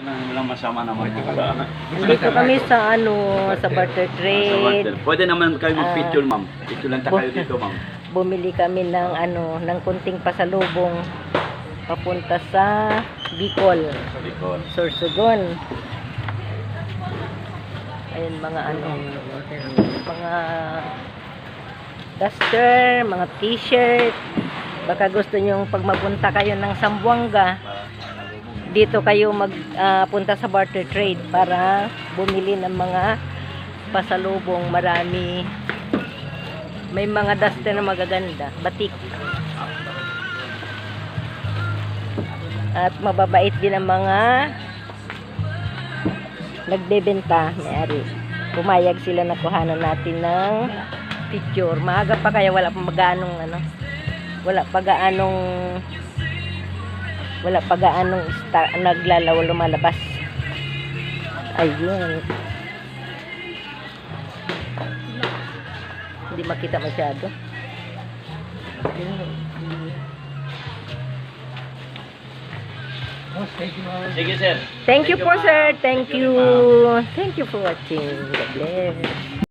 Walang, masama naman Dito kami sa ano, sa barter sa trade. Pwede naman kayo Ah. mag-picture, ma'am. Picture lang ta kayo dito, ma'am. Bumili kami ng ano, ng kunting pasalubong papunta sa Bicol, Bicol. Sorsogon. Ayun mga ano, mga duster, mga t-shirt. Baka gusto nyong pag mapunta kayo ng Sambuanga, dito kayo magpunta sa barter trade para bumili ng mga pasalubong marami. May mga duster na magaganda batik. At mababait din ang mga nagbebenta may-ari. Pumayag sila na kuhanan natin ng picture. Maaga pa kaya wala pa magaanong ano wala pa gaanong wala pa gaanong star, naglalaw lumalabas. Ayun. Hindi makita masyado. Sige, sir. thank you po sir. thank Thank you you, thank you for watching. God bless